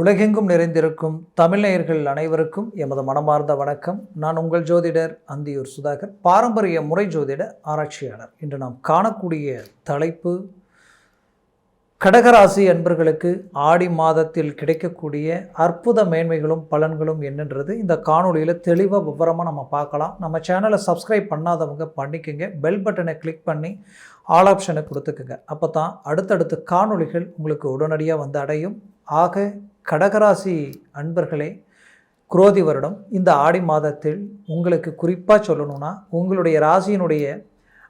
உலகெங்கும் நிறைந்திருக்கும் தமிழ்நேயர்கள் அனைவருக்கும் எமது மனமார்ந்த வணக்கம். நான் உங்கள் ஜோதிடர் அந்தியூர் சுதாகர் பாரம்பரிய முறை ஜோதிட ஆராய்ச்சியாளர். இன்று நாம் காணக்கூடிய தலைப்பு கடகராசி அன்பர்களுக்கு ஆடி மாதத்தில் கிடைக்கக்கூடிய அற்புத மேன்மைகளும் பலன்களும் என்னன்றது இந்த காணொலியில் தெளிவாக விவரமாக நம்ம பார்க்கலாம். நம்ம சேனலை சப்ஸ்கிரைப் பண்ணாதவங்க பண்ணிக்கோங்க. பெல் பட்டனை கிளிக் பண்ணி ஆல் ஆப்ஷனை கொடுத்துக்குங்க. அப்போ தான் அடுத்தடுத்த காணொளிகள் உங்களுக்கு உடனடியாக வந்து அடையும். ஆக கடகராசி அன்பர்களே குரோதி வருடம் இந்த ஆடி மாதத்தில் உங்களுக்கு குறிப்பாக சொல்லணும்னா உங்களுடைய ராசியினுடைய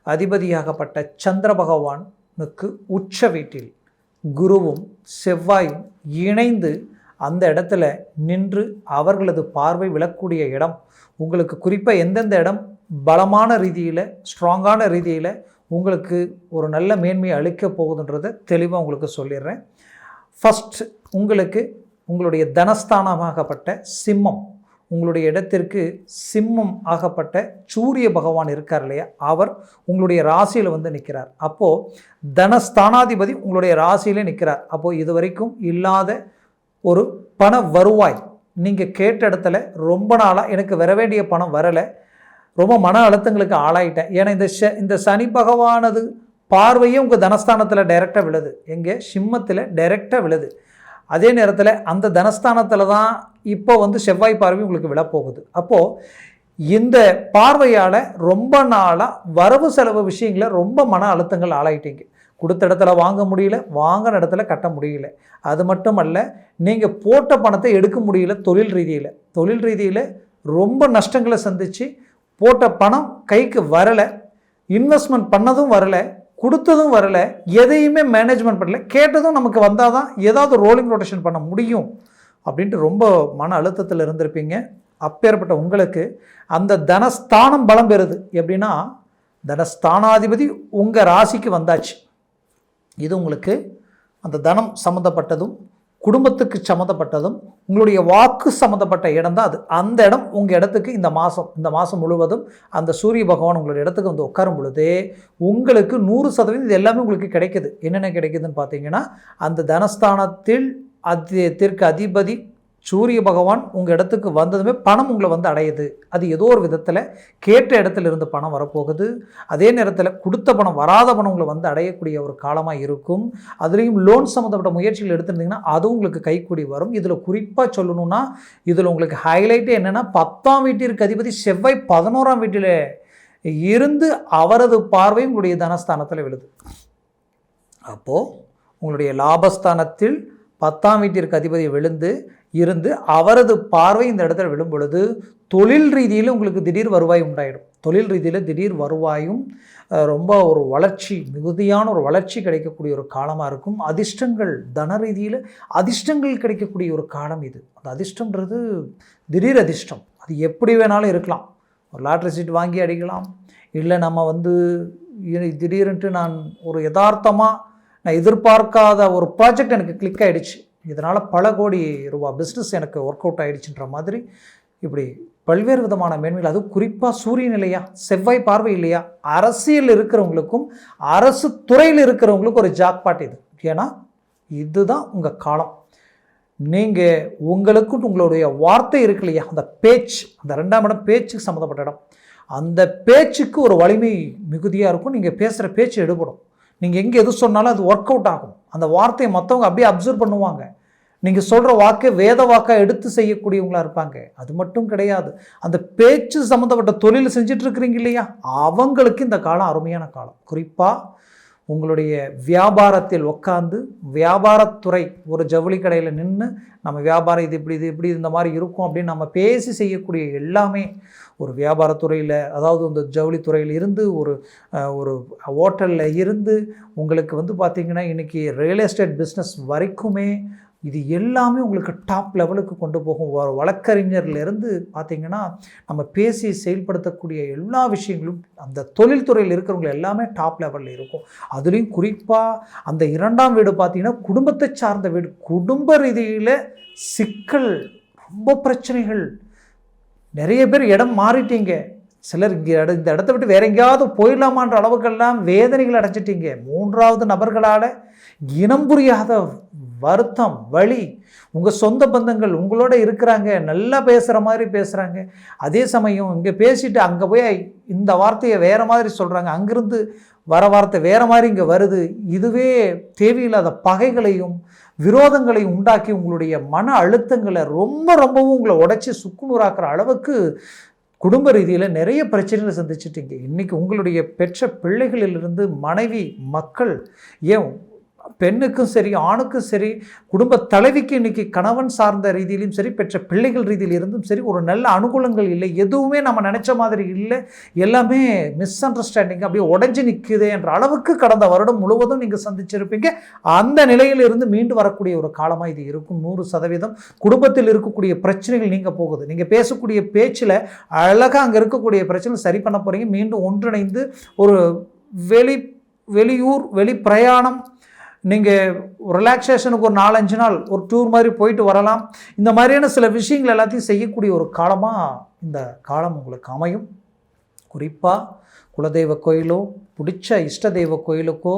அதிபதியாகப்பட்ட சந்திர பகவானுக்கு உச்ச வீட்டில் குருவும் செவ்வாயும் இணைந்து அந்த இடத்துல நின்று அவர்களது பார்வை விழக்கூடிய இடம். உங்களுக்கு குறிப்பாக எந்தெந்த இடம் பலமான ரீதியில் ஸ்ட்ராங்கான ரீதியில் உங்களுக்கு ஒரு நல்ல மேன்மையை அளிக்க போகுதுன்றதை தெளிவாக உங்களுக்கு சொல்லிடுறேன். ஃபஸ்ட் உங்களுக்கு உங்களுடைய தனஸ்தானமாகப்பட்ட சிம்மம் உங்களுடைய இடத்திற்கு சிம்மம் ஆகப்பட்ட சூரிய பகவான் இருக்கார் இல்லையா? அவர் உங்களுடைய ராசியில் வந்து நிற்கிறார் அப்போது தனஸ்தானாதிபதி உங்களுடைய ராசியிலே நிற்கிறார் அப்போது இது வரைக்கும் இல்லாத ஒரு பண வருவாய் நீங்கள் கேட்ட இடத்துல ரொம்ப நாளாக எனக்கு வர வேண்டிய பணம் வரலை. ரொம்ப மன அழுத்தங்களுக்கு ஆளாயிட்டேன். ஏன்னா இந்த ச இந்த சனி பகவானது பார்வையும் உங்கள் தனஸ்தானத்தில் டைரெக்டாக விழுது. எங்கே? சிம்மத்தில் டைரெக்டாக விழுது. அதே நேரத்தில் அந்த தனஸ்தானத்தில் தான் இப்போ வந்து செவ்வாய் பார்வை உங்களுக்கு விழப்போகுது அப்போது இந்த பார்வையால் ரொம்ப நாளாக வரவு செலவு விஷயங்கள ரொம்ப மன அழுத்தங்கள் ஆளாயிட்டீங்க. கொடுத்த இடத்துல வாங்க முடியல வாங்கின இடத்துல கட்ட முடியல. அது மட்டும் அல்ல நீங்கள் போட்ட பணத்தை எடுக்க முடியல தொழில் ரீதியில். தொழில் ரீதியில் ரொம்ப நஷ்டங்களை சந்தித்து போட்ட பணம் கைக்கு வரலை இன்வெஸ்ட்மெண்ட் பண்ணதும் வரலை கொடுத்ததும் வரல எதையுமே மேனேஜ்மெண்ட் பண்ணல கேட்டதும் நமக்கு வந்தால் தான் ஏதாவது ரோலிங் ரொட்டேஷன் பண்ண முடியும் அப்படின்ட்டு ரொம்ப மன அழுத்தத்தில் இருந்திருப்பீங்க. அப்பேற்பட்ட உங்களுக்கு அந்த தனஸ்தானம் பலம் பெறுது. எப்படின்னா தனஸ்தானாதிபதி உங்கள் ராசிக்கு வந்தாச்சு. இது உங்களுக்கு அந்த தனம் சம்மந்தப்பட்டதும் குடும்பத்துக்கு சம்மந்தப்பட்டதும் உங்களுடைய வாக்கு சம்மந்தப்பட்ட இடம் தான் அது. அந்த இடம் உங்கள் இடத்துக்கு இந்த மாதம் இந்த மாதம் முழுவதும் அந்த சூரிய பகவான் உங்களுடைய இடத்துக்கு வந்து உட்காரும் பொழுது உங்களுக்கு நூறு சதவீதம் இது எல்லாமே உங்களுக்கு கிடைக்குது. என்னென்ன கிடைக்குதுன்னு பார்த்தீங்கன்னா அந்த தனஸ்தானத்தில் அதிற்கு அதிபதி சூரிய பகவான் உங்கள் இடத்துக்கு வந்ததுமே பணம் உங்களை வந்து அடையுது. அது ஏதோ ஒரு விதத்தில் கேட்ட இடத்துல இருந்து பணம் வரப்போகுது. அதே நேரத்தில் கொடுத்த பணம் வராத பணம் உங்களை வந்து அடையக்கூடிய ஒரு காலமாக இருக்கும். அதுலேயும் லோன் சம்மந்தப்பட்ட முயற்சிகள் எடுத்திருந்தீங்கன்னா அதுவும் உங்களுக்கு கைக்கூடி வரும். இதில் குறிப்பாக சொல்லணும்னா இதில் உங்களுக்கு ஹைலைட்டே என்னென்னா பத்தாம் வீட்டிற்கு அதிபதி செவ்வாய் பதினோராம் வீட்டில் இருந்து அவரது பார்வை உங்களுடைய தனஸ்தானத்தில் விழுது. அப்போது உங்களுடைய லாபஸ்தானத்தில் பத்தாம் வீட்டிற்கு அதிபதி விழுந்து இருந்து அவரது பார்வை இந்த இடத்துல விழும் பொழுது தொழில் ரீதியில் உங்களுக்கு திடீர் வருவாய் உண்டாயிடும். தொழில் ரீதியில் திடீர் வருவாயும் ரொம்ப ஒரு வளர்ச்சி மிகுதியான ஒரு வளர்ச்சி கிடைக்கக்கூடிய ஒரு காலமாக இருக்கும். அதிர்ஷ்டங்கள் தன ரீதியில் அதிர்ஷ்டங்கள் கிடைக்கக்கூடிய ஒரு காலம் இது. அந்த அதிர்ஷ்டன்றது திடீர் அதிர்ஷ்டம். அது எப்படி வேணாலும் இருக்கலாம். ஒரு லாட்ரி சீட் வாங்கி அடிக்கலாம். இல்லை நம்ம வந்து திடீர்னுட்டு நான் ஒரு யதார்த்தமாக நான் எதிர்பார்க்காத ஒரு ப்ராஜெக்ட் எனக்கு கிளிக் ஆகிடுச்சு இதனால் பல கோடி ரூபா பிஸ்னஸ் எனக்கு ஒர்க் அவுட் ஆகிடுச்சுன்ற மாதிரி இப்படி பல்வேறு விதமான மேன்மைகள் அதுவும் குறிப்பாக சூரியன் இல்லையா செவ்வாய் பார்வை இல்லையா அரசியல் இருக்கிறவங்களுக்கும் அரசு துறையில் இருக்கிறவங்களுக்கும் ஒரு ஜாக்பாட் இது. ஏன்னா இதுதான் உங்கள் காலம். நீங்கள் உங்களுக்கு உங்களுடைய வார்த்தை இருக்கு இல்லையா அந்த பேச்சு அந்த ரெண்டாம் இடம் பேச்சுக்கு சம்மந்தப்பட்ட இடம். அந்த பேச்சுக்கு ஒரு வலிமை மிகுதியாக இருக்கும். நீங்கள் பேசுகிற பேச்சு எடுபடும். நீங்கள் எங்கே எது சொன்னாலும் அது ஒர்க் அவுட் ஆகும். அந்த வார்த்தையை மற்றவங்க அப்படியே அப்சர்வ் பண்ணுவாங்க. நீங்கள் சொல்கிற வாக்கை வேத வாக்காக எடுத்து செய்யக்கூடியவங்களாக இருப்பாங்க. அது மட்டும் கிடையாது. அந்த பேச்சு சம்மந்தப்பட்ட தொழில் செஞ்சுட்டு இல்லையா? அவங்களுக்கு இந்த காலம் அருமையான காலம். குறிப்பாக உங்களுடைய வியாபாரத்தில் உட்காந்து வியாபாரத்துறை ஒரு ஜவுளி கடையில் நின்று நம்ம வியாபாரம் இது இப்படி இது இப்படி இந்த மாதிரி இருக்கும் அப்படின்னு நம்ம பேசி செய்யக்கூடிய எல்லாமே ஒரு வியாபாரத்துறையில் அதாவது இந்த ஜவுளித்துறையில் இருந்து ஒரு ஒரு ஹோட்டலில் இருந்து உங்களுக்கு வந்து பார்த்திங்கன்னா இன்றைக்கி ரியல் எஸ்டேட் பிஸ்னஸ் வரைக்குமே இது எல்லாமே உங்களுக்கு டாப் லெவலுக்கு கொண்டு போகும். வழக்கறிஞர்லேருந்து பார்த்திங்கன்னா நம்ம பேசி செயல்படுத்தக்கூடிய எல்லா விஷயங்களும் அந்த தொழில்துறையில் இருக்கிறவங்க எல்லாமே டாப் லெவலில் இருக்கும். அதுலேயும் குறிப்பாக அந்த இரண்டாம் வீடு பார்த்திங்கன்னா குடும்பத்தை சார்ந்த வீடு. குடும்ப ரீதியில் சிக்கல் ரொம்ப பிரச்சனைகள். நிறைய பேர் இடம் மாறிட்டீங்க. சிலர் இங்கே இந்த இடத்த விட்டு வேற எங்கேயாவது போயிடலாமான்ற அளவுக்கெல்லாம் வேதனைகள் அடைஞ்சிட்டீங்க. மூன்றாவது நபர்களால் இனம் புரியாத வருத்தம் வழி உங்கள் சொந்த பந்தங்கள் உங்களோட இருக்கிறாங்க நல்லா பேசுகிற மாதிரி பேசுகிறாங்க அதே சமயம் இங்கே பேசிட்டு அங்கே போய் இந்த வார்த்தையை வேறு மாதிரி சொல்கிறாங்க அங்கேருந்து வர வார்த்தை வேறு மாதிரி இங்கே வருது. இதுவே தேவையில்லாத பகைகளையும் விரோதங்களை உண்டாக்கி உங்களுடைய மன அழுத்தங்களை ரொம்ப ரொம்பவும் உங்களை உடைச்சி சுக்குநூறாக்குற அளவுக்கு குடும்ப ரீதியில் நிறைய பிரச்சனைகளை சந்திச்சிட்டீங்க. இன்றைக்கி உங்களுடைய பெற்ற பிள்ளைகளிலிருந்து மனைவி மக்கள் ஏன் பெண்ணுக்கும் சரி ஆணுக்கும் சரி குடும்ப தலைவிக்கு இன்னைக்கு கணவன் சார்ந்த ரீதியிலும் சரி பெற்ற பிள்ளைகள் ரீதியில் இருந்தும் சரி ஒரு நல்ல அனுகூலங்கள் இல்லை எதுவுமே நம்ம நினச்ச மாதிரி இல்லை எல்லாமே மிஸ் அண்டர்ஸ்டாண்டிங் அப்படியே உடஞ்சி நிற்குது என்ற அளவுக்கு கடந்த வருடம் முழுவதும் நீங்கள் சந்திச்சிருப்பீங்க. அந்த நிலையிலிருந்து மீண்டு வரக்கூடிய ஒரு காலமாக இது இருக்கும். நூறு சதவீதம் குடும்பத்தில் இருக்கக்கூடிய பிரச்சனைகள் நீங்கள் போகுது. நீங்கள் பேசக்கூடிய பேச்சில் அழகாக அங்கே இருக்கக்கூடிய பிரச்சனை சரி பண்ண போகிறீங்க மீண்டும் ஒன்றிணைந்து ஒரு வெளி வெளியூர் வெளி பிரயாணம் நீங்கள் ரிலாக்ஸேஷனுக்கு ஒரு நாலஞ்சு நாள் ஒரு டூர் மாதிரி போயிட்டு வரலாம். இந்த மாதிரியான சில விஷயங்கள் எல்லாத்தையும் செய்யக்கூடிய ஒரு காலமாக இந்த காலம் உங்களுக்கு அமையும். குறிப்பாக குலதெய்வ கோயிலோ பிடிச்ச இஷ்ட தெய்வ கோயிலுக்கோ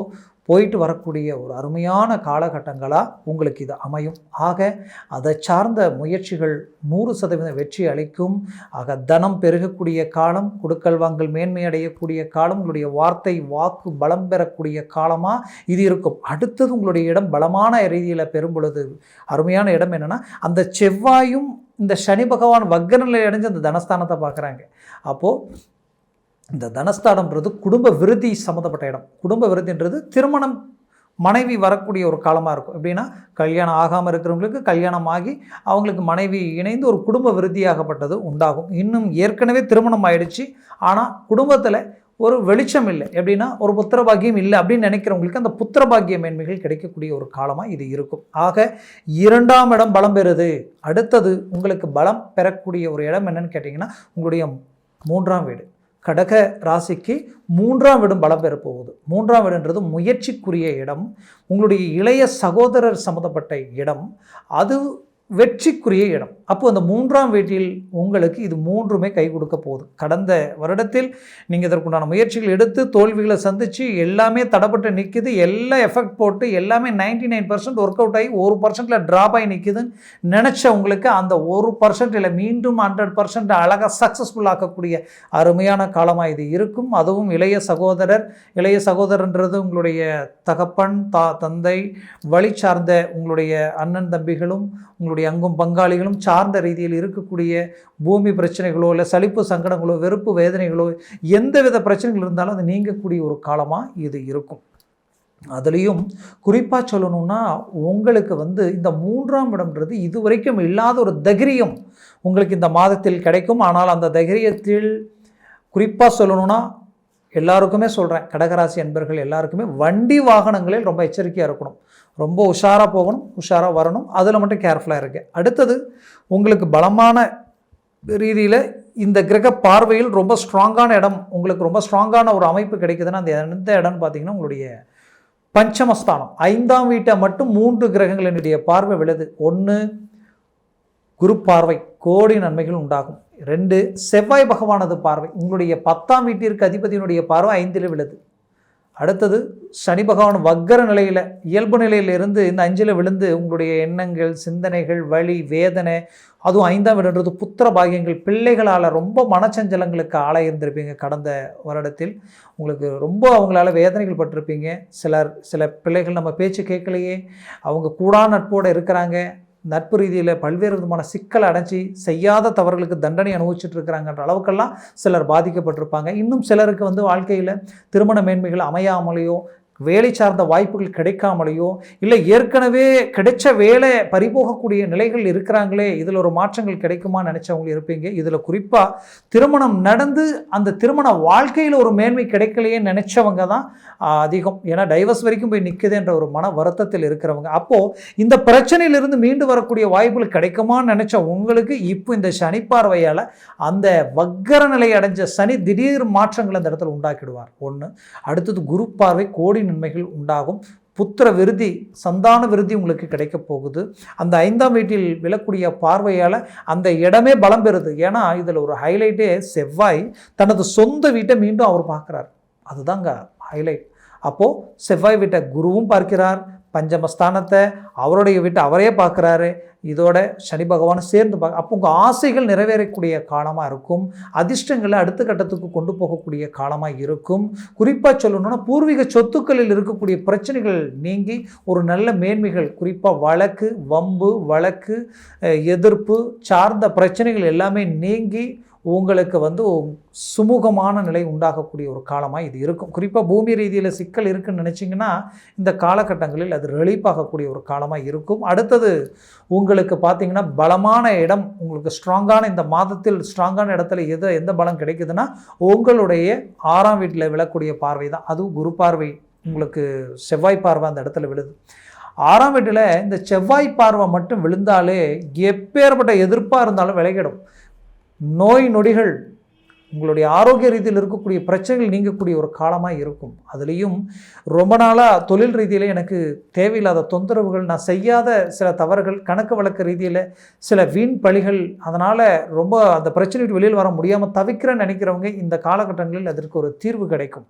போயிட்டு வரக்கூடிய ஒரு அருமையான காலகட்டங்களாக உங்களுக்கு இது அமையும். ஆக அதை சார்ந்த முயற்சிகள் நூறு சதவீதம் வெற்றி அளிக்கும். ஆக தனம் பெருகக்கூடிய காலம் கொடுக்கல் வாங்கல் மேன்மை அடையக்கூடிய காலம் உங்களுடைய வார்த்தை வாக்கு பலம் பெறக்கூடிய காலமாக இது இருக்கும். அடுத்தது உங்களுடைய இடம் பலமான ரீதியில் பெறும் பொழுது அருமையான இடம் என்னென்னா அந்த செவ்வாயும் இந்த சனி பகவான் வக்கநிலை அடைஞ்சு அந்த தனஸ்தானத்தை பார்க்குறாங்க. அப்போது இந்த தனஸ்தானம்ன்றது குடும்ப விருதி சம்மந்தப்பட்ட இடம். குடும்ப விருதின்றது திருமணம் மனைவி வரக்கூடிய ஒரு காலமாக இருக்கும். எப்படின்னா கல்யாணம் ஆகாமல் இருக்கிறவங்களுக்கு கல்யாணம் ஆகி அவங்களுக்கு மனைவி இணைந்து ஒரு குடும்ப விருத்தியாகப்பட்டது உண்டாகும். இன்னும் ஏற்கனவே திருமணம் ஆயிடுச்சு. ஆனால் குடும்பத்தில் ஒரு வெளிச்சம் இல்லை. எப்படின்னா ஒரு புத்திரபாகியம் இல்லை அப்படின்னு நினைக்கிறவங்களுக்கு அந்த புத்திரபாகிய மேன்மைகள் கிடைக்கக்கூடிய ஒரு காலமாக இது இருக்கும். ஆக இரண்டாம் இடம் பலம் பெறுது. அடுத்தது உங்களுக்கு பலம் பெறக்கூடிய ஒரு இடம் என்னன்னு கேட்டிங்கன்னா உங்களுடைய மூன்றாம் வீடு. கடக ராசிக்கு மூன்றாம் வீடும் பலம் பெற போகுது. மூன்றாம் வீடுன்றது முயற்சிக்குரிய இடம். உங்களுடைய இளைய சகோதரர் சம்மந்தப்பட்ட இடம். அது வெற்றிக்குரிய இடம். அப்போது அந்த மூன்றாம் வீட்டில் உங்களுக்கு இது மூன்றுமே கை கொடுக்க போகுது. கடந்த வருடத்தில் நீங்கள் இதற்குண்டான முயற்சிகள் எடுத்து தோல்விகளை சந்தித்து எல்லாமே தடப்பட்டு நிற்குது எல்லாம் எஃபெக்ட் போட்டு எல்லாமே ninety nine percent work out ஆகி ஒரு பர்சன்ட்டில் ட்ராப் ஆகி நிற்குதுன்னு நினச்ச உங்களுக்கு அந்த ஒரு பர்சன்ட்டில் மீண்டும் ஹண்ட்ரட் பர்சன்ட் அழகாக சக்ஸஸ்ஃபுல் ஆக்கக்கூடிய அருமையான காலமாக இது இருக்கும். அதுவும் இளைய சகோதரர் இளைய சகோதரன்றது உங்களுடைய தகப்பன் தா தந்தை வழி சார்ந்த உங்களுடைய அண்ணன் தம்பிகளும் உங்களுடைய அங்கும் பங்காளிகளும் சார்ந்த ரீதியில் இருக்கக்கூடிய பூமி பிரச்சனைகளோ இல்லை சலிப்பு சங்கடங்களோ வெறுப்பு வேதனைகளோ எந்த வித பிரச்சனைகள் இருந்தாலும் அது நீங்கக்கூடிய ஒரு காலமாக இது இருக்கும். அதுலேயும் குறிப்பாக சொல்லணும்னா உங்களுக்கு வந்து இந்த மூன்றாம் இடம்ன்றது இதுவரைக்கும் இல்லாத ஒரு தைரியம் உங்களுக்கு இந்த மாதத்தில் கிடைக்கும். ஆனால் அந்த தைரியத்தில் குறிப்பாக சொல்லணும்னா எல்லாருக்குமே சொல்கிறேன் கடகராசி அன்பர்கள் எல்லாருக்குமே வண்டி வாகனங்களில் ரொம்ப எச்சரிக்கையாக இருக்கணும். ரொம்ப உஷாராக போகணும் உஷாராக வரணும். அதில் மட்டும் கேர்ஃபுல்லாக இருக்கு அடுத்தது உங்களுக்கு பலமான ரீதியில் இந்த கிரக பார்வையில் ரொம்ப ஸ்ட்ராங்கான இடம் உங்களுக்கு ரொம்ப ஸ்ட்ராங்கான ஒரு அமைப்பு கிடைக்குதுன்னா அந்த எந்த இடம்னு பார்த்தீங்கன்னா உங்களுடைய பஞ்சமஸ்தானம். ஐந்தாம் வீட்டை மட்டும் மூன்று கிரகங்களினுடைய பார்வை விழுது. ஒன்று குரு பார்வை கோடி நன்மைகள் உண்டாகும். ரெண்டு செவ்வாய் பகவானது பார்வை. உங்களுடைய பத்தாம் வீட்டிற்கு அதிபதியினுடைய பார்வை ஐந்தில் விழுது. அடுத்தது சனி பகவான் வக்கர நிலையில் இயல்பு நிலையிலிருந்து இந்த அஞ்சில் விழுந்து உங்களுடைய எண்ணங்கள் சிந்தனைகள் வழி வேதனை அதுவும் ஐந்தாம் வீடுன்றது புத்திர பாகியங்கள் பிள்ளைகளால் ரொம்ப மனச்சஞ்சலங்களுக்கு ஆளாயிருந்திருப்பீங்க கடந்த வருடத்தில். உங்களுக்கு ரொம்ப அவங்களால வேதனைகள் பட்டிருப்பீங்க. சிலர் சில பிள்ளைகள் நம்ம பேச்சு கேட்கலையே. அவங்க கூடா நட்போடு இருக்கிறாங்க. நட்பு ரீதியில் பல்வேறு விதமான சிக்கலை அடைஞ்சி செய்யாத தவறுகளுக்கு தண்டனை அனுபவிச்சுட்டு இருக்கிறாங்கன்ற அளவுக்கெல்லாம் சிலர் பாதிக்கப்பட்டிருப்பாங்க. இன்னும் சிலருக்கு வந்து வாழ்க்கையில் திருமண மேன்மைகள் அமையாமலேயோ வேலை சார்ந்த வாய்ப்புகள் கிடைக்காமலையோ இல்லை ஏற்கனவே கிடைச்ச வேலை பறிபோகக்கூடிய நிலைகள் இருக்கிறாங்களே இதில் ஒரு மாற்றங்கள் கிடைக்குமா நினச்சவங்க இருப்பீங்க. இதில் குறிப்பாக திருமணம் நடந்து அந்த திருமண வாழ்க்கையில் ஒரு மேன்மை கிடைக்கலையே நினச்சவங்க தான் அதிகம். ஏன்னா டைவர்ஸ் வரைக்கும் போய் நிற்குதுன்ற ஒரு மன வருத்தத்தில் இருக்கிறவங்க. அப்போது இந்த பிரச்சனையிலிருந்து மீண்டு வரக்கூடிய வாய்ப்புகள் கிடைக்குமான்னு நினச்ச உங்களுக்கு இப்போ இந்த சனி பார்வையால் அந்த வக்கர நிலை அடைஞ்ச சனி திடீர் மாற்றங்கள் அந்த இடத்துல உண்டாக்கிடுவார். ஒன்று அடுத்தது குரு பார்வை கோடி நன்மைகள் உண்டாகும். புத்திர விருதி சந்தான விருதி உங்களுக்கு கிடைக்க போகுது. அந்த ஐந்தாம் வீட்டில் விழக்கூடிய பார்வையால் அந்த இடமே பலம் பெறுது. ஏன்னா இதில் ஒரு ஹைலைட்டே செவ்வாய் தனது சொந்த வீட்டை மீண்டும் அவர் பார்க்குறார். அதுதாங்க ஹைலைட் அப்போது செவ்வாய் வீட்டை குருவும் பார்க்கிறார். பஞ்சமஸ்தானத்தை அவருடைய வீட்டை அவரே பார்க்குறாரு. இதோட சனி பகவான் சேர்ந்து பார்க்க அப்போ உங்கள் ஆசைகள் நிறைவேறக்கூடிய காலமாக இருக்கும். அதிர்ஷ்டங்களை அடுத்த கட்டத்துக்கு கொண்டு போகக்கூடிய காலமாக இருக்கும். குறிப்பாக சொல்லணும்னா பூர்வீக சொத்துக்களில் இருக்கக்கூடிய பிரச்சனைகள் நீங்கி ஒரு நல்ல மேன்மைகள் குறிப்பாக வழக்கு வம்பு வழக்கு எதிர்ப்பு சார்ந்த பிரச்சனைகள் எல்லாமே நீங்கி உங்களுக்கு வந்து சுமூகமான நிலை உண்டாகக்கூடிய ஒரு காலமாக இது இருக்கும். குறிப்பாக பூமி ரீதியில் சிக்கல் இருக்குன்னு நினச்சிங்கன்னா இந்த காலகட்டங்களில் அது ரிலீஃப் ஒரு காலமாக இருக்கும். அடுத்தது உங்களுக்கு பார்த்திங்கன்னா பலமான இடம் உங்களுக்கு ஸ்ட்ராங்கான இந்த மாதத்தில் ஸ்ட்ராங்கான இடத்துல எது எந்த பலம் கிடைக்குதுன்னா உங்களுடைய ஆறாம் வீட்டில் விழக்கூடிய பார்வை தான் அதுவும் குரு பார்வை உங்களுக்கு செவ்வாய் பார்வை அந்த இடத்துல விழுது. ஆறாம் வீட்டில் இந்த செவ்வாய் பார்வை மட்டும் விழுந்தாலே எப்பேற்பட்ட எதிர்ப்பாக இருந்தாலும் விலகிடும். நோய் நொடிகள் உங்களுடைய ஆரோக்கிய ரீதியில் இருக்கக்கூடிய பிரச்சனைகள் நீங்கக்கூடிய ஒரு காலமாக இருக்கும். அதுலேயும் ரொம்ப நாளாக தொழில் ரீதியில் எனக்கு தேவையில்லாத தொந்தரவுகள் நான் செய்யாத சில தவறுகள் கணக்கு வழக்கு ரீதியில் சில வீண் பழிகள் அதனால் ரொம்ப அந்த பிரச்சனைக்கு வெளியில் வர முடியாமல் தவிக்கிறேன்னு நினைக்கிறவங்க இந்த காலகட்டங்களில் அதற்கு ஒரு தீர்வு கிடைக்கும்.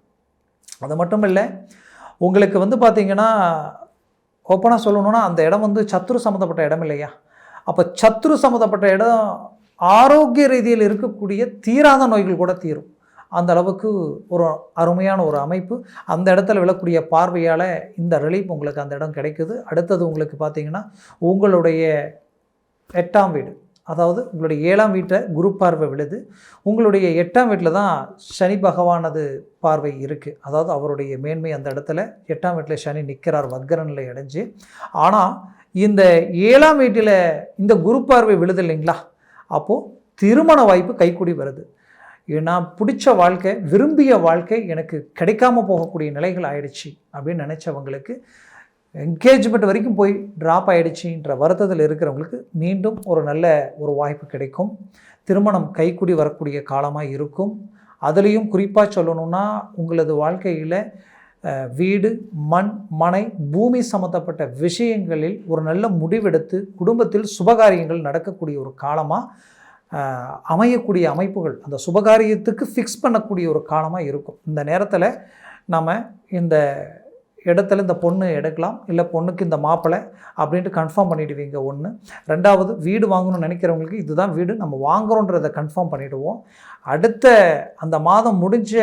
அது மட்டும் இல்லை உங்களுக்கு வந்து பார்த்திங்கன்னா ஓப்பனாக சொல்லணுன்னா அந்த இடம் வந்து சத்துரு சம்மந்தப்பட்ட இடம் இல்லையா? அப்போ சத்துரு சம்மந்தப்பட்ட இடம் ஆரோக்கிய ரீதியில் இருக்கக்கூடிய தீராத நோய்கள் கூட தீரும். அந்த அளவுக்கு ஒரு அருமையான ஒரு அமைப்பு. அந்த இடத்துல விழக்கூடிய பார்வையால் இந்த ரிலீஃப் உங்களுக்கு அந்த இடம் கிடைக்குது. அடுத்தது உங்களுக்கு பார்த்தீங்கன்னா உங்களுடைய எட்டாம் வீடு. அதாவது உங்களுடைய ஏழாம் வீட்டை குரு பார்வை விழுது. உங்களுடைய எட்டாம் வீட்டில் தான் சனி பகவானது பார்வை இருக்குது அதாவது அவருடைய மேன்மை அந்த இடத்துல. எட்டாம் வீட்டில் சனி நிற்கிறார் வக்கரனில் அடைஞ்சு. ஆனால் இந்த ஏழாம் வீட்டில் இந்த குரு பார்வை விழுது இல்லைங்களா? அப்போது திருமண வாய்ப்பு கைக்கூடி வருது. நான் பிடிச்ச வாழ்க்கை விரும்பிய வாழ்க்கை எனக்கு கிடைக்காம போகக்கூடிய நிலைகள் ஆயிடுச்சு அப்படின்னு நினச்சவங்களுக்கு என்கேஜ்மெண்ட் வரைக்கும் போய் ட்ராப் ஆகிடுச்சின்ற வருத்தத்தில் இருக்கிறவங்களுக்கு மீண்டும் ஒரு நல்ல ஒரு வாய்ப்பு கிடைக்கும். திருமணம் கைக்குடி வரக்கூடிய காலமாக இருக்கும். அதுலேயும் குறிப்பாக சொல்லணும்னா உங்களது வாழ்க்கையில் வீடு மண் மனை பூமி சம்மந்தப்பட்ட விஷயங்களில் ஒரு நல்ல முடிவெடுத்து குடும்பத்தில் சுபகாரியங்கள் நடக்கக்கூடிய ஒரு காலமாக அமையக்கூடிய அமைப்புகள் அந்த சுபகாரியத்துக்கு ஃபிக்ஸ் பண்ணக்கூடிய ஒரு காலமாக இருக்கும். இந்த நேரத்தில் நம்ம இந்த இடத்துல இந்த பொண்ணு எடுக்கலாம் இல்லை பொண்ணுக்கு இந்த மாப்பிள்ளை அப்படின்ட்டு கன்ஃபார்ம் பண்ணிடுவீங்க ஒன்று ரெண்டாவது வீடு வாங்கணும்னு நினைக்கிறவங்களுக்கு இதுதான் வீடு நம்ம வாங்குகிறோன்றதை கன்ஃபார்ம் பண்ணிவிடுவோம் அடுத்த அந்த மாதம் முடிஞ்ச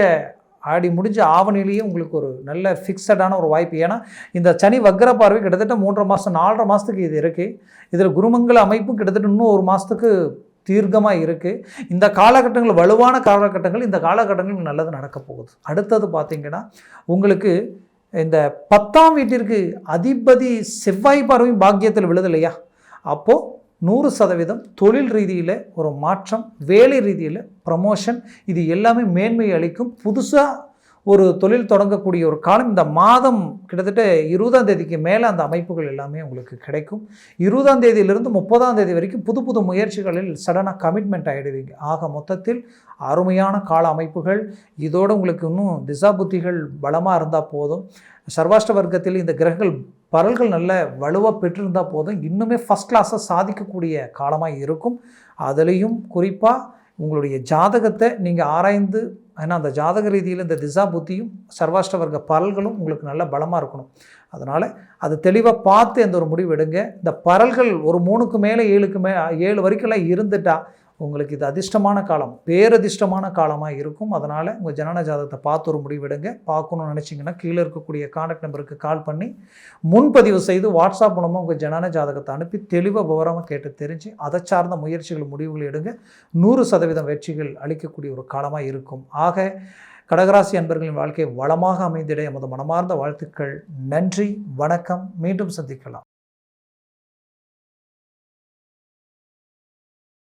ஆடி முடிஞ்ச ஆவணிலேயே உங்களுக்கு ஒரு நல்ல ஃபிக்ஸடான ஒரு வாய்ப்பு. ஏன்னா இந்த சனி வக்கர பார்வை கிட்டத்தட்ட மூன்றரை மாதம் நாலரை மாதத்துக்கு இது இருக்குது இதில் குருமங்கல அமைப்பும் கிட்டத்தட்ட இன்னும் ஒரு மாதத்துக்கு தீர்க்கமாக இருக்குது இந்த காலகட்டங்கள் வலுவான காலகட்டங்கள் இந்த காலகட்டங்கள் நல்லது நடக்க போகுது. அடுத்தது பார்த்திங்கன்னா உங்களுக்கு இந்த பத்தாம் வீட்டிற்கு அதிபதி செவ்வாய் பார்வையும் பாக்கியத்தில் விழுது இல்லையா அப்போது நூறு சதவீதம் தொழில் ரீதியில் ஒரு மாற்றம் வேலை ரீதியில் ப்ரமோஷன் இது எல்லாமே மேன்மை அளிக்கும். புதுசாக ஒரு தொழில் தொடங்கக்கூடிய ஒரு காலம் இந்த மாதம் கிட்டத்தட்ட இருபதாம் தேதிக்கு மேலே அந்த அமைப்புகள் எல்லாமே உங்களுக்கு கிடைக்கும். இருபதாம் தேதியிலிருந்து முப்பதாம் தேதி வரைக்கும் புது புது முயற்சிகளில் சடனாக கமிட்மெண்ட் ஆகிடுவீங்க ஆக மொத்தத்தில் அருமையான கால அமைப்புகள். இதோடு உங்களுக்கு இன்னும் திசா புத்திகள் பலமாக இருந்தால் போதும். சர்வாஷ்ட வர்க்கத்தில் இந்த கிரகங்கள் பரல்கள் நல்ல வலுவாக பெற்றிருந்தால் போதும். இன்னுமே ஃபஸ்ட் கிளாஸை சாதிக்கக்கூடிய காலமாக இருக்கும். அதுலேயும் குறிப்பாக உங்களுடைய ஜாதகத்தை நீங்கள் ஆராய்ந்து ஏன்னா அந்த ஜாதக ரீதியில் இந்த திசா புத்தியும் சர்வாஷ்ட வர்க்க பரல்களும் உங்களுக்கு நல்ல பலமாக இருக்கணும். அதனால் அது தெளிவாக பார்த்து எந்த ஒரு முடிவு எடுங்க. இந்த பரல்கள் ஒரு மூணுக்கு மேலே ஏழுக்கு மே ஏழு வரைக்கும்லாம் இருந்துட்டா உங்களுக்கு இது அதிர்ஷ்டமான காலம் பேரதிர்ஷ்டமான காலமாக இருக்கும். அதனால் உங்கள் ஜனன ஜாதகத்தை பார்த்து ஒரு முடிவெடுங்க பார்க்கணும்னு நினச்சிங்கன்னா கீழே இருக்கக்கூடிய கான்டாக்ட் நம்பருக்கு கால் பண்ணி முன்பதிவு செய்து வாட்ஸ்அப் மூலமாக உங்கள் ஜனன ஜாதகத்தை அனுப்பி தெளிவாக விவரமாக கேட்டு தெரிஞ்சு அதை சார்ந்த முயற்சிகள் முடிவுகள் எடுங்க. நூறு சதவீதம் வெற்றிகள் அளிக்கக்கூடிய ஒரு காலமாக இருக்கும். ஆக கடகராசி அன்பர்களின் வாழ்க்கை வளமாக அமைந்திட எமது மனமார்ந்த வாழ்த்துக்கள். நன்றி வணக்கம். மீண்டும் சந்திக்கலாம்.